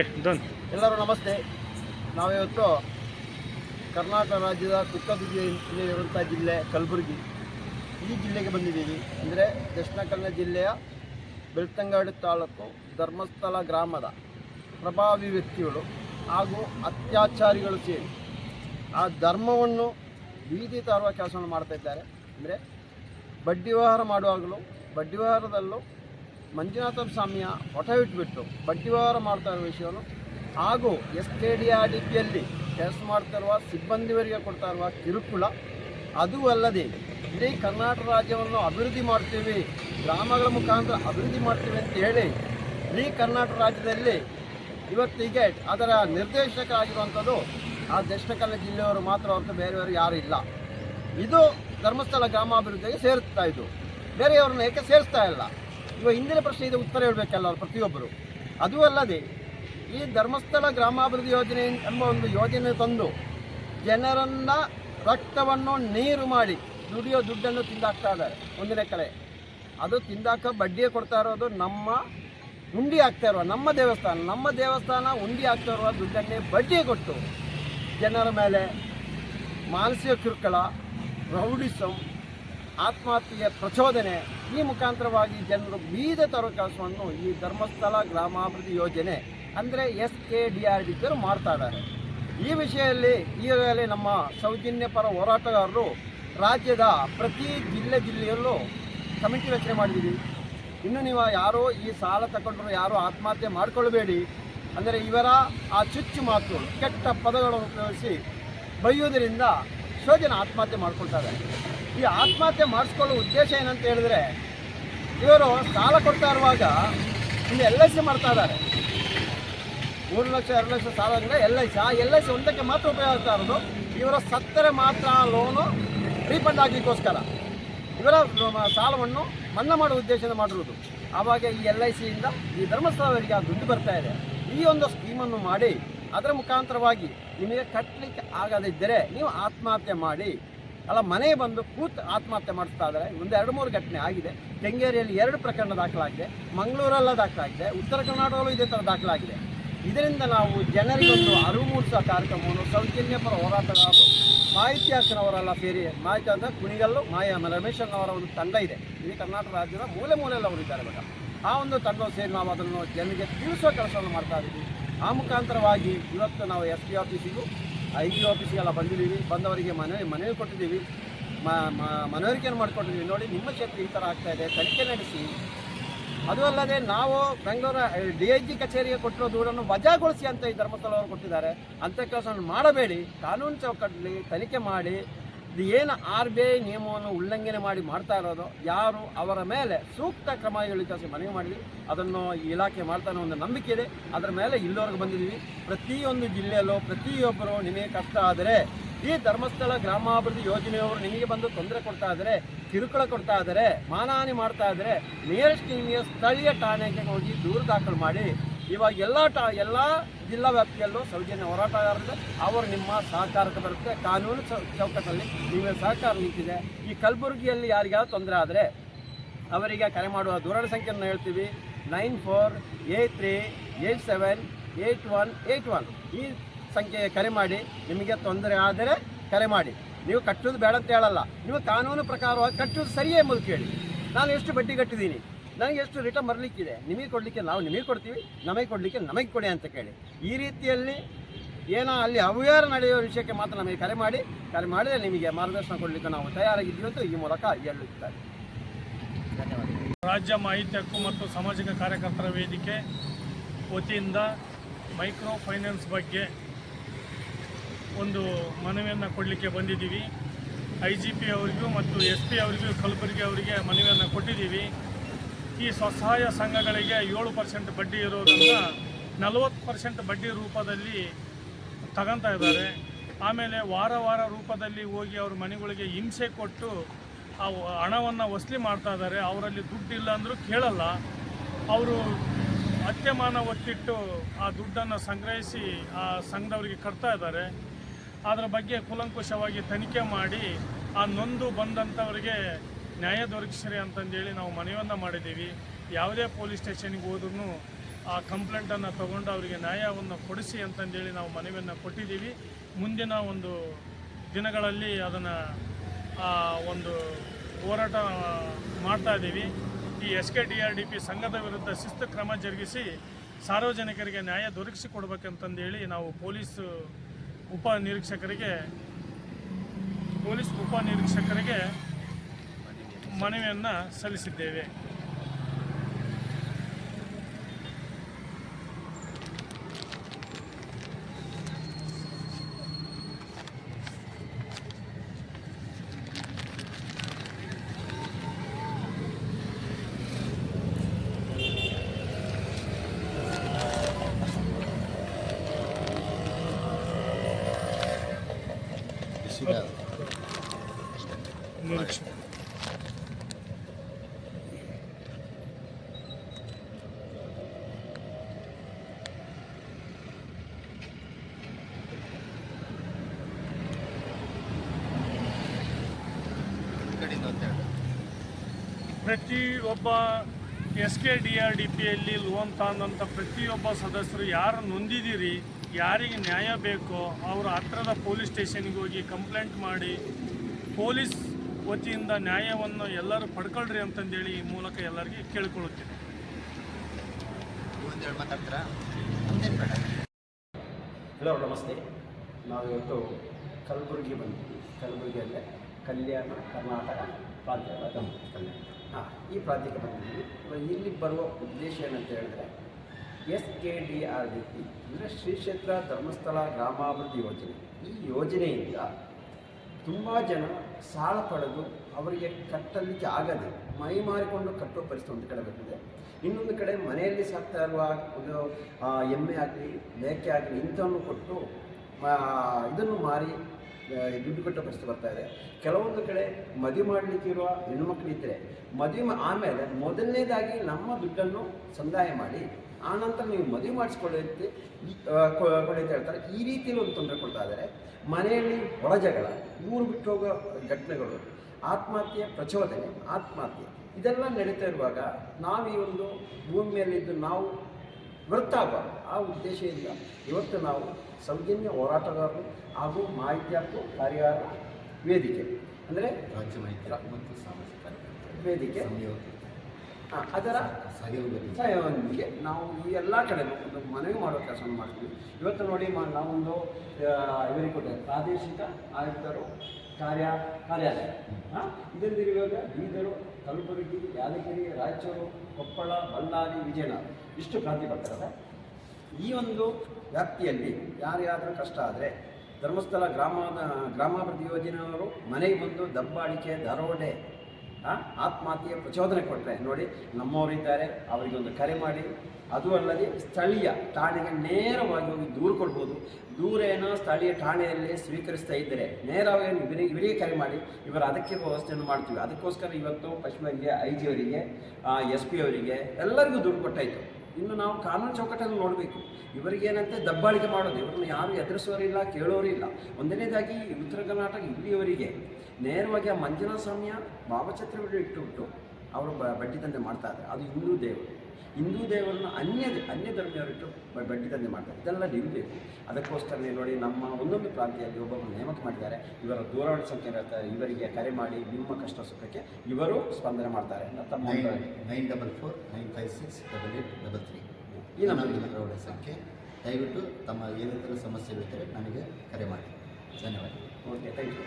ಎಲ್ಲರೂ ನಮಸ್ತೆ. ನಾವಿವತ್ತು ಕರ್ನಾಟಕ ರಾಜ್ಯದ ಕುಕ್ಕದಿಗೆಯಲ್ಲಿರುವಂಥ ಜಿಲ್ಲೆ ಕಲಬುರಗಿ. ಈ ಜಿಲ್ಲೆಗೆ ಬಂದಿದ್ದೀವಿ. ಅಂದರೆ ದಕ್ಷಿಣ ಕನ್ನಡ ಜಿಲ್ಲೆಯ ಬೆಳ್ತಂಗಾಡು ತಾಲೂಕು ಧರ್ಮಸ್ಥಳ ಗ್ರಾಮದ ಪ್ರಭಾವಿ ವ್ಯಕ್ತಿಗಳು ಹಾಗೂ ಅತ್ಯಾಚಾರಿಗಳು ಸೇರಿ ಆ ಧರ್ಮವನ್ನು ಬೀದಿ ತಾರುವ ಕೆಲಸವನ್ನು ಮಾಡ್ತಾ ಇದ್ದಾರೆ. ಅಂದರೆ ಬಡ್ಡಿ ವ್ಯವಹಾರ ಮಾಡುವಾಗಲೂ, ಬಡ್ಡಿ ವ್ಯವಹಾರದಲ್ಲೂ ಮಂಜುನಾಥ ಸ್ವಾಮಿಯ ಹೊಟ ಇಟ್ಬಿಟ್ಟು ವ್ಯವಹಾರ ಮಾಡ್ತಾ ಇರುವ ವಿಷಯವನ್ನು. ಹಾಗೂ S K D R D ಪಿಯಲ್ಲಿ ಕೆಲಸ ಮಾಡ್ತಿರುವ ಸಿಬ್ಬಂದಿವರಿಗೆ ಕೊಡ್ತಾ ಇರುವ ಕಿರುಕುಳ. ಅದೂ ಅಲ್ಲದೆ, ಇಡೀ ಕರ್ನಾಟಕ ರಾಜ್ಯವನ್ನು ಅಭಿವೃದ್ಧಿ ಮಾಡ್ತೀವಿ, ಗ್ರಾಮಗಳ ಮುಖಾಂತರ ಅಭಿವೃದ್ಧಿ ಮಾಡ್ತೀವಿ ಅಂತ ಹೇಳಿ, ಇಡೀ ಕರ್ನಾಟಕ ರಾಜ್ಯದಲ್ಲಿ ಇವತ್ತಿಗೆ ಅದರ ನಿರ್ದೇಶಕ ಆಗಿರುವಂಥದ್ದು ಆ ದಕ್ಷಿಣ ಜಿಲ್ಲೆಯವರು ಮಾತ್ರ ಹೊರತು ಬೇರೆಯವರು ಯಾರೂ ಇಲ್ಲ. ಇದು ಧರ್ಮಸ್ಥಳ ಗ್ರಾಮಾಭಿವೃದ್ಧಿಗೆ ಸೇರುತ್ತಾ ಇದು. ಬೇರೆಯವ್ರನ್ನ ಏಕೆ ಸೇರಿಸ್ತಾ ಇಲ್ಲ? ಇವಾಗ ಹಿಂದಿನ ಪ್ರಶ್ನೆ ಇದು, ಉತ್ತರ ಹೇಳಬೇಕಲ್ಲ ಪ್ರತಿಯೊಬ್ಬರು. ಅದೂ ಅಲ್ಲದೆ, ಈ ಧರ್ಮಸ್ಥಳ ಗ್ರಾಮಾಭಿವೃದ್ಧಿ ಯೋಜನೆ ಎಂಬ ಒಂದು ಯೋಜನೆ ತಂದು ಜನರನ್ನ ರಕ್ತವನ್ನು ನೀರು ಮಾಡಿ ದುಡಿಯೋ ದುಡ್ಡನ್ನು ತಿಂದಾಕ್ತಾ ಇದ್ದಾರೆ, ಒಂದನೇ ಕಡೆ ಅದು ತಿಂದಾಕ ಬಡ್ಡಿಯೇ ಕೊಡ್ತಾ ಇರೋದು ನಮ್ಮ ಉಂಡಿ ಆಗ್ತಾ ಇರುವ, ನಮ್ಮ ದೇವಸ್ಥಾನ. ನಮ್ಮ ದೇವಸ್ಥಾನ ಉಂಡಿ ಆಗ್ತಾ ಇರುವ ದುಡ್ಡನ್ನೇ ಬಡ್ಡಿ ಕೊಟ್ಟು ಜನರ ಮೇಲೆ ಮಾನಸಿಕ ಕಿರುಕುಳ, ರೌಡಿಸಂ ಆತ್ಮಹತ್ಯೆಯ ಪ್ರಚೋದನೆ ಈ ಮುಖಾಂತರವಾಗಿ ಜನರು ಬೀದ ತರೋ ಕೆಲಸವನ್ನು ಈ ಧರ್ಮಸ್ಥಳ ಗ್ರಾಮಾಭಿವೃದ್ಧಿ ಯೋಜನೆ, ಅಂದರೆ S K D R D ಮಾಡ್ತಾ ಇದ್ದಾರೆ ಈ ವಿಷಯದಲ್ಲಿ ಈಗಾಗಲೇ ನಮ್ಮ ಸೌಜನ್ಯ ಪರ ಹೋರಾಟಗಾರರು ರಾಜ್ಯದ ಪ್ರತಿ ಜಿಲ್ಲೆ ಜಿಲ್ಲೆಯಲ್ಲೂ ಕಮಿಟಿ ರಚನೆ ಮಾಡಿದ್ದೀವಿ. ಇನ್ನು ನೀವು ಯಾರೋ ಈ ಸಾಲ ತಗೊಂಡ್ರು, ಯಾರೋ ಆತ್ಮಹತ್ಯೆ ಮಾಡಿಕೊಳ್ಬೇಡಿ. ಅಂದರೆ ಇವರ ಆ ಚುಚ್ಚು ಮಾತು, ಕೆಟ್ಟ ಪದಗಳನ್ನು ಉಪಯೋಗಿಸಿ ಬೈಯೋದರಿಂದ ಎಷ್ಟೋ ಆತ್ಮಹತ್ಯೆ ಮಾಡ್ಕೊಳ್ತಾರೆ. ಈ ಆತ್ಮಹತ್ಯೆ ಮಾಡಿಸ್ಕೊಳ್ಳೋ ಉದ್ದೇಶ ಏನಂತ ಹೇಳಿದ್ರೆ, ಇವರು ಸಾಲ ಕೊಡ್ತಾ ಇರುವಾಗ ಇಲ್ಲಿ ಎಲ್ ಐ ಸಿ ಮಾಡ್ತಾ ಇದ್ದಾರೆ. ಮೂರು ಲಕ್ಷ, ಎರಡು ಲಕ್ಷ ಸಾಲ ಅಂದರೆ ಎಲ್ ಐ ಸಿ ಆ ಎಲ್ ಐ ಸಿ ಒಂದಕ್ಕೆ ಮಾತ್ರ ಉಪಯೋಗ ಆಗ್ತಾ ಇರೋದು, ಇವರ ಸತ್ತರೆ ಮಾತ್ರ ಲೋನು ರೀಫಂಡ್ ಆಗಲಿಕ್ಕೋಸ್ಕರ ಇವರ ಸಾಲವನ್ನು ಮನ್ನಾ ಮಾಡುವ ಉದ್ದೇಶದಿಂದ ಮಾಡಿರೋದು. ಆವಾಗ ಈ ಎಲ್ ಐ ಸಿಯಿಂದ ಈ ಧರ್ಮಸ್ಥಳದವರಿಗೆ ಆ ದುಡ್ಡು ಬರ್ತಾ ಇದೆ. ಈ ಒಂದು ಸ್ಕೀಮನ್ನು ಮಾಡಿ, ಅದರ ಮುಖಾಂತರವಾಗಿ ನಿಮಗೆ ಕಟ್ಟಲಿಕ್ಕೆ ಆಗದಿದ್ದರೆ ನೀವು ಆತ್ಮಹತ್ಯೆ ಮಾಡಿ. ಅಲ್ಲ, ಮನೆ ಬಂದು ಕೂತ್ ಆತ್ಮಹತ್ಯೆ ಮಾಡಿಸ್ತಾ ಇದ್ದಾರೆ. ಒಂದು ಎರಡು ಮೂರು ಘಟನೆ ಆಗಿದೆ. ಕೆಂಗೇರಿಯಲ್ಲಿ ಎರಡು ಪ್ರಕರಣ ದಾಖಲಾಗಿದೆ. ಮಂಗಳೂರಲ್ಲ ದಾಖಲಾಗಿದೆ. ಉತ್ತರ ಕರ್ನಾಟಕದಲ್ಲೂ ಇದೇ ಥರ ದಾಖಲಾಗಿದೆ. ಇದರಿಂದ ನಾವು ಜನರಿಗೊಂದು ಅರಿವು ಮೂಡಿಸುವ ಕಾರ್ಯಕ್ರಮವನ್ನು ಸೌಜನ್ಯ ಪರ ಹೋರಾಟಗಾರರು ಮಾಹಿತಿ ಹಾಕಿನವರೆಲ್ಲ ಸೇರಿ, ಮಾಹಿತಿ ಅಂದರೆ ಕುಣಿಗಲ್ಲು, ಮಾಯ ರಮೇಶ್ವರನವರ ಒಂದು ತಂಡ ಇದೆ. ಇಡೀ ಕರ್ನಾಟಕ ರಾಜ್ಯದ ಮೂಲೆ ಮೂಲೆಯಲ್ಲಿ ಅವರು ಇದ್ದಾರೆ ಇವಾಗ. ಆ ಒಂದು ತಂಡ ಸೇರಿ ನಾವು ಅದನ್ನು ಜನರಿಗೆ ತಿಳಿಸುವ ಕೆಲಸವನ್ನು ಮಾಡ್ತಾ ಇದ್ದೀವಿ. ಆ ಮುಖಾಂತರವಾಗಿ ಇವತ್ತು ನಾವು ಎಸ್ ಪಿ ಆಫೀಸಿಗೂ ಐ ಪಿ ಆಫೀಸಿಗೆಲ್ಲ ಬಂದಿದ್ದೀವಿ. ಬಂದವರಿಗೆ ಮನವಿ ಮನವಿ ಕೊಟ್ಟಿದ್ದೀವಿ. ಮನವರಿಕೆಯನ್ನು ಮಾಡಿಕೊಟ್ಟಿದ್ದೀವಿ ನೋಡಿ, ನಿಮ್ಮ ಕ್ಷೇತ್ರ ಈ ಥರ ಆಗ್ತಾ ಇದೆ. ತನಿಖೆ ನಡೆಸಿ. ಅದು ಅಲ್ಲದೆ ನಾವು ಬೆಂಗಳೂರು ಡಿ ಐ ಜಿ ಕಚೇರಿಗೆ ಕೊಟ್ಟಿರೋ ದೂರನ್ನು ವಜಾಗೊಳಿಸಿ ಅಂತ ಈ ಧರ್ಮಸ್ಥಳವರು ಕೊಟ್ಟಿದ್ದಾರೆ. ಅಂಥ ಕೆಲಸವನ್ನು ಮಾಡಬೇಡಿ. ಕಾನೂನು ಚೌಕಟ್ಟಲ್ಲಿ ತನಿಖೆ ಮಾಡಿ. ಇದು ಏನು ಆರ್ ಬಿ ಐ ನಿಯಮವನ್ನು ಉಲ್ಲಂಘನೆ ಮಾಡಿ ಮಾಡ್ತಾ ಇರೋದು? ಯಾರು ಅವರ ಮೇಲೆ ಸೂಕ್ತ ಕ್ರಮ ಕೆಲಸ ಮನವಿ ಮಾಡಿದ್ವಿ. ಅದನ್ನು ಈ ಇಲಾಖೆ ಮಾಡ್ತಾನೆ ಒಂದು ನಂಬಿಕೆ ಇದೆ. ಅದರ ಮೇಲೆ ಇಲ್ಲಿವರೆಗೂ ಬಂದಿದ್ದೀವಿ. ಪ್ರತಿಯೊಂದು ಜಿಲ್ಲೆಯಲ್ಲೂ ಪ್ರತಿಯೊಬ್ಬರು ನಿಮಗೆ ಕಷ್ಟ ಆದರೆ ಈ ಧರ್ಮಸ್ಥಳ ಗ್ರಾಮಾಭಿವೃದ್ಧಿ ಯೋಜನೆಯವರು ನಿಮಗೆ ಬಂದು ತೊಂದರೆ ಕೊಡ್ತಾ ಇದ್ದಾರೆ, ಕಿರುಕುಳ ಕೊಡ್ತಾ ಇದ್ದಾರೆ, ಮಾನಹಾನಿ ಮಾಡ್ತಾ ಇದ್ದಾರೆ. ನಿಯರೆಸ್ಟ್ ನಿಮಗೆ ಸ್ಥಳೀಯ ಠಾಣೆಗೆ ಹೋಗಿ ದೂರು ದಾಖಲು ಮಾಡಿ. ಇವಾಗ ಎಲ್ಲ ಟ, ಎಲ್ಲ ಜಿಲ್ಲಾ ವ್ಯಾಪ್ತಿಯಲ್ಲೂ ಸೌಜನ್ಯ ಹೋರಾಟಗಾರರಿಗೆ ಅವರು ನಿಮ್ಮ ಸಹಕಾರಕ್ಕೆ ಬರುತ್ತೆ. ಕಾನೂನು ಚೌಕಟ್ಟಲ್ಲಿ ನಿಮಗೆ ಸಹಕಾರ ನಿಂತಿದೆ ಈ ಕಲಬುರಗಿಯಲ್ಲಿ ಯಾರಿಗಾದ್ರು ತೊಂದರೆ ಆದರೆ ಅವರಿಗೆ ಕರೆ ಮಾಡುವ ದೂರವಾಣಿ ಸಂಖ್ಯೆಯನ್ನು ಹೇಳ್ತೀವಿ. Nine four eight three eight seven eight one eight one. ಈ ಸಂಖ್ಯೆಗೆ ಕರೆ ಮಾಡಿ. ನಿಮಗೆ ತೊಂದರೆ ಆದರೆ ಕರೆ ಮಾಡಿ. ನೀವು ಕಟ್ಟೋದು ಬೇಡ ಅಂತ ಹೇಳಲ್ಲ. ನೀವು ಕಾನೂನು ಪ್ರಕಾರವಾಗಿ ಕಟ್ಟೋದು ಸರಿಯೇ ಎಂಬುದು ಕೇಳಿ ನಾನು ಎಷ್ಟು ಬಡ್ಡಿ ಕಟ್ಟಿದ್ದೀನಿ? ನನಗೆ ಎಷ್ಟು ರಿಟರ್ನ್ ಬರಲಿಕ್ಕಿದೆ? ನಿಮಗೆ ಕೊಡಲಿಕ್ಕೆ ನಾವು ನಿಮಗೆ ಕೊಡ್ತೀವಿ, ನಮಗೆ ಕೊಡಲಿಕ್ಕೆ ನಮಗೆ ಕೊಡಿ ಅಂತ ಕೇಳಿ. ಈ ರೀತಿಯಲ್ಲಿ ಏನೋ ಅಲ್ಲಿ ಅವ್ಯಾರ ನಡೆಯುವ ವಿಷಯಕ್ಕೆ ಮಾತ್ರ ನಮಗೆ ಕರೆ ಮಾಡಿ, ಕರೆ ಮಾಡಿದರೆ ನಿಮಗೆ ಮಾರ್ಗದರ್ಶನ ಕೊಡಲಿಕ್ಕೆ ನಾವು ತಯಾರಾಗಿದ್ದೀವಿ ಅಂತ ಈ ಮೂಲಕ ಹೇಳುತ್ತಾರೆ ರಾಜ್ಯ ಮಾಹಿತಿ ಹಕ್ಕು ಮತ್ತು ಸಾಮಾಜಿಕ ಕಾರ್ಯಕರ್ತರ ವೇದಿಕೆ ವತಿಯಿಂದ ಮೈಕ್ರೋ ಫೈನಾನ್ಸ್ ಬಗ್ಗೆ ಒಂದು ಮನವಿಯನ್ನು ಕೊಡಲಿಕ್ಕೆ ಬಂದಿದ್ದೀವಿ. ಐ ಜಿ ಪಿ ಅವರಿಗೂ ಮತ್ತು ಎಸ್ ಪಿ ಅವರಿಗೂ, ಕಲಬುರಗಿ ಅವರಿಗೆ ಮನವಿಯನ್ನು ಕೊಟ್ಟಿದ್ದೀವಿ. ಈ ಸ್ವಸಹಾಯ ಸಂಘಗಳಿಗೆ ಏಳು ಪರ್ಸೆಂಟ್ ಬಡ್ಡಿ ಇರೋದನ್ನು ನಲವತ್ತು ಪರ್ಸೆಂಟ್ ಬಡ್ಡಿ ರೂಪದಲ್ಲಿ ತಗೊಂತ ಇದ್ದಾರೆ. ಆಮೇಲೆ ವಾರ ವಾರ ರೂಪದಲ್ಲಿ ಹೋಗಿ ಅವ್ರ ಮನೆಗಳಿಗೆ ಹಿಂಸೆ ಕೊಟ್ಟು ಆ ಹಣವನ್ನು ವಸೂಲಿ ಮಾಡ್ತಾ ಇದ್ದಾರೆ. ಅವರಲ್ಲಿ ದುಡ್ಡಿಲ್ಲ ಅಂದರೂ ಕೇಳಲ್ಲ. ಅವರು ಅತ್ಯಮಾನ ಒತ್ತಿಟ್ಟು ಆ ದುಡ್ಡನ್ನು ಸಂಗ್ರಹಿಸಿ ಆ ಸಂಘದವರಿಗೆ ಕಟ್ತಾ ಇದ್ದಾರೆ. ಅದರ ಬಗ್ಗೆ ಕುಲಂಕುಷವಾಗಿ ತನಿಖೆ ಮಾಡಿ ಆ ನೊಂದು ಬಂದಂಥವರಿಗೆ ನ್ಯಾಯ ದೊರಕಿಸ್ರಿ ಅಂತಂದೇಳಿ ನಾವು ಮನವಿಯನ್ನು ಮಾಡಿದ್ದೀವಿ. ಯಾವುದೇ ಪೊಲೀಸ್ ಸ್ಟೇಷನ್ಗೆ ಹೋದ್ರೂ ಆ ಕಂಪ್ಲೇಂಟನ್ನು ತಗೊಂಡು ಅವರಿಗೆ ನ್ಯಾಯವನ್ನು ಕೊಡಿಸಿ ಅಂತಂದೇಳಿ ನಾವು ಮನವಿಯನ್ನು ಕೊಟ್ಟಿದ್ದೀವಿ. ಮುಂದಿನ ಒಂದು ದಿನಗಳಲ್ಲಿ ಅದನ್ನು ಒಂದು ಹೋರಾಟ ಮಾಡ್ತಾ ಇದ್ದೀವಿ. ಈ S K D R D P ಸಂಘದ ವಿರುದ್ಧ ಶಿಸ್ತು ಕ್ರಮ ಜರುಗಿಸಿ ಸಾರ್ವಜನಿಕರಿಗೆ ನ್ಯಾಯ ದೊರಕಿಸಿ ದೊರಕಿಸಿಕೊಡ್ಬೇಕಂತಂದೇಳಿ ನಾವು ಪೊಲೀಸ್ ಉಪ ನಿರೀಕ್ಷಕರಿಗೆ, ಪೊಲೀಸ್ ಉಪ ನಿರೀಕ್ಷಕರಿಗೆ ಮನವಿಯನ್ನು ಸಲ್ಲಿಸಿದ್ದೇವೆ ನಿರೀಕ್ಷೆ ಪ್ರತಿಯೊಬ್ಬ S K D R D ಪಿಯಲ್ಲಿ ಲೋನ್ ತಗೊಂಡಂಥ ಪ್ರತಿಯೊಬ್ಬ ಸದಸ್ಯರು ಯಾರು ನೊಂದಿದ್ದೀರಿ ಯಾರಿಗೆ ನ್ಯಾಯ ಬೇಕೋ ಅವರ ಹತ್ರದ ಪೊಲೀಸ್ ಸ್ಟೇಷನ್ಗೆ ಹೋಗಿ ಕಂಪ್ಲೇಂಟ್ ಮಾಡಿ ಪೊಲೀಸ್ ವತಿಯಿಂದ ನ್ಯಾಯವನ್ನು ಎಲ್ಲರೂ ಪಡ್ಕೊಳ್ರಿ ಅಂತಂದೇಳಿ ಈ ಮೂಲಕ ಎಲ್ಲರಿಗೆ ಕೇಳಿಕೊಳ್ಳುತ್ತೇನೆ. ಒಂದೆರಡು ಮಾತಾಡ್ತೀರಾ? ಒಂದೇನು ಬೇಡ ಹಲೋ ನಮಸ್ತೆ. ನಾವಿವತ್ತು ಕಲಬುರಗಿ ಬಂದಿದ್ದೀವಿ ಕಲಬುರಗಿಯಲ್ಲೇ ಕಲ್ಯಾಣ ಕರ್ನಾಟಕ ಪ್ರಾಂತ್ಯದ ಕಲ್ಯಾಣ ಹಾಂ ಈ ಪ್ರಾಂತ್ಯಕ್ಕೆ ಬಂದಿದ್ದೀವಿ ಇಲ್ಲಿ ಬರುವ ಉದ್ದೇಶ ಏನಂತ ಹೇಳಿದ್ರೆ S K D R D P ಅಂದರೆ ಶ್ರೀ ಕ್ಷೇತ್ರ ಧರ್ಮಸ್ಥಳ ಗ್ರಾಮಾಭಿವೃದ್ಧಿ ಯೋಜನೆ. ಈ ಯೋಜನೆಯಿಂದ ತುಂಬ ಜನ ಸಾಲ ಪಡೆದು ಅವರಿಗೆ ಕಟ್ಟಲಿಕ್ಕೆ ಆಗದೆ ಮೈ ಮಾರಿಕೊಂಡು ಕಟ್ಟುವ ಪರಿಸ್ಥಿತಿ ಒಂದು ಕಡೆ ಬರ್ತದೆ ಇನ್ನೊಂದು ಕಡೆ ಮನೆಯಲ್ಲಿ ಸಾಕ್ತಾ ಇರುವ ಒಂದು ಎಮ್ಮೆ ಆಗಲಿ ಮೇಕೆ ಆಗಲಿ ಇಂಥವನ್ನು ಕೊಟ್ಟು ಇದನ್ನು ಮಾರಿ ದುಡ್ಡು ಕಟ್ಟೋ ಪರಿಸ್ಥಿತಿ ಬರ್ತಾ ಇದೆ. ಕೆಲವೊಂದು ಕಡೆ ಮದುವೆ ಮಾಡಲಿಕ್ಕಿರುವ ಹೆಣ್ಣುಮಕ್ಳು ಇದ್ದರೆ ಮದುವೆ ಆಮೇಲೆ ಮೊದಲನೇದಾಗಿ ನಮ್ಮ ದುಡ್ಡನ್ನು ಸಂದಾಯ ಮಾಡಿ ಆನಂತರ ನೀವು ಮದುವೆ ಮಾಡಿಸ್ಕೊಳ್ಳುತ್ತೆ ಕೊಡಿ ಅಂತ ಹೇಳ್ತಾರೆ. ಈ ರೀತಿಯಲ್ಲಿ ಒಂದು ತೊಂದರೆ ಕೊಡ್ತಾ ಇದ್ದಾರೆ. ಮನೆಯಲ್ಲಿ ಒಳ ಜಗಳ, ಊರು ಬಿಟ್ಟು ಹೋಗೋ ಘಟನೆಗಳು, ಆತ್ಮಹತ್ಯೆ, ಪ್ರಚೋದನೆ, ಆತ್ಮಹತ್ಯೆ, ಇದೆಲ್ಲ ನಡೀತಾ ಇರುವಾಗ ನಾವು ಈ ಒಂದು ಭೂಮಿಯಲ್ಲಿದ್ದು ನಾವು ವ್ಯರ್ಥ ಆಗಬಾರ್ದು ಆ ಉದ್ದೇಶದಿಂದ ಇವತ್ತು ನಾವು ಸೌಜನ್ಯ ಹೋರಾಟಗಾರರು ಹಾಗೂ ಮಾಹಿತಿ ಹಕ್ಕು ವೇದಿಕೆ ಅಂದರೆ ರಾಜ್ಯ ಮಾಹಿತಿ ಮತ್ತು ಸಾಮಾಜಿಕ ವೇದಿಕೆ. ಅದರ ಸಹಯೋಗಿಗೆ ನಾವು ಈ ಎಲ್ಲ ಕಡೆ ಒಂದು ಮನವಿ ಮಾಡೋ ಕೆಲಸವನ್ನು ಮಾಡ್ತೀವಿ. ಇವತ್ತು ನೋಡಿ ಮಾ ನಾವೊಂದು ಇವರಿಗೆ ಕೊಟ್ಟೆ ಪ್ರಾದೇಶಿಕ ಆಯುಕ್ತರು ಕಾರ್ಯ ಕಾರ್ಯಾಲಯ. ಹಾಂ ಇದರಿಂದ ಇವಾಗ ಬೀದರು ಕಲಬುರಗಿ, ಯಾದಗಿರಿ, ರಾಯಚೂರು, ಕೊಪ್ಪಳ, ಬಳ್ಳಾರಿ, ವಿಜಯನಗರ. ಇಷ್ಟು ಕ್ರಾಂತಿ ಬರ್ತಾರೆ ಈ ಒಂದು ವ್ಯಾಪ್ತಿಯಲ್ಲಿ ಯಾರಿಗಾದರೂ ಕಷ್ಟ ಆದರೆ ಧರ್ಮಸ್ಥಳ ಗ್ರಾಮದ, ಗ್ರಾಮಾಭಿವೃದ್ಧಿ ಯೋಜನೆಯವರು ಮನೆಗೆ ಬಂದು ದಬ್ಬಾಳಿಕೆ, ದರೋಡೆ ಆ, ಆತ್ಮಹತ್ಯೆ ಪ್ರಚೋದನೆ ಕೊಟ್ಟರೆ ನೋಡಿ ನಮ್ಮವರಿದ್ದಾರೆ ಅವರಿಗೆ ಒಂದು ಕರೆ ಮಾಡಿ. ಅದು ಅಲ್ಲದೆ ಸ್ಥಳೀಯ ಠಾಣೆಗೆ ನೇರವಾಗಿ ಹೋಗಿ ದೂರು ಕೊಡ್ಬೋದು. ದೂರ ಏನೋ ಸ್ಥಳೀಯ ಠಾಣೆಯಲ್ಲಿ ಸ್ವೀಕರಿಸ್ತಾ ಇದ್ದರೆ ನೇರವಾಗಿ ಇವರಿಗೆ ಇವರಿಗೆ ಕರೆ ಮಾಡಿ. ಇವರು ಅದಕ್ಕೆ ವ್ಯವಸ್ಥೆಯನ್ನು ಮಾಡ್ತೀವಿ. ಅದಕ್ಕೋಸ್ಕರ ಇವತ್ತು ಪಶ್ಚಿಮಂಗೆ ಐ ಜಿ ಅವರಿಗೆ ಎಸ್ ಪಿ ಅವರಿಗೆ ಎಲ್ಲರಿಗೂ ದುಡ್ಡು ಕೊಟ್ಟಾಯಿತು. ಇನ್ನು ನಾವು ಕಾನೂನು ಚೌಕಟ್ಟನ್ನು ನೋಡಬೇಕು. ಇವರಿಗೇನಂತೆ ದಬ್ಬಾಳಿಕೆ ಮಾಡೋದು? ಇವ್ರನ್ನ ಯಾರು ಎದುರಿಸೋರಿಲ್ಲ ಕೇಳೋರಿಲ್ಲ ಒಂದನೇದಾಗಿ ಉತ್ತರ ಕರ್ನಾಟಕ ಇಲ್ಲಿಯವರಿಗೆ ನೇರವಾಗಿ ಆ ಮಂಜುನಾಥ ಸ್ವಾಮಿಯ ಭಾವಚಿತ್ರವನ್ನು ಇಟ್ಟುಬಿಟ್ಟು ಅವರು ಬ ಬಡ್ಡಿ ದಂಧೆ ಮಾಡ್ತಾ ಇದ್ದಾರೆ. ಅದು ಹಿಂದೂ ದೇವರು. ಹಿಂದೂ ದೇವರನ್ನು ಅನ್ಯ ಅನ್ಯ ಧರ್ಮೀಯರಿಟ್ಟು ಬ- ಬಡ್ಡಿ ದಂಧೆ ಮಾಡ್ತಾರೆ ಇದೆಲ್ಲ ನಿಲ್ಲಬೇಕು ಅದಕ್ಕೋಸ್ಕರನೇ ನೋಡಿ ನಮ್ಮ ಒಂದೊಂದು ಪ್ರಾಂತ್ಯದಲ್ಲಿ ಒಬ್ಬೊಬ್ಬರು ನೇಮಕ ಮಾಡಿದ್ದಾರೆ. ಇವರ ದೂರವಾಣಿ ಸಂಖ್ಯೆ ಇರ್ತಾರೆ ಇವರಿಗೆ ಕರೆ ಮಾಡಿ ನಿಮ್ಮ ಕಷ್ಟ ಸುಖಕ್ಕೆ ಇವರು ಸ್ಪಂದನೆ ಮಾಡ್ತಾರೆ ತಮ್ಮ nine double four nine five six double eight double three. ಈ ನಮ್ಮ ಸಂಖ್ಯೆ. ದಯವಿಟ್ಟು ತಮ್ಮ ಏನಿದ್ದರೂ ಸಮಸ್ಯೆಗಳಿದ್ದರೆ ನನಗೆ ಕರೆ ಮಾಡಿ. ಧನ್ಯವಾದ ಓಕೆ ಥ್ಯಾಂಕ್ ಯು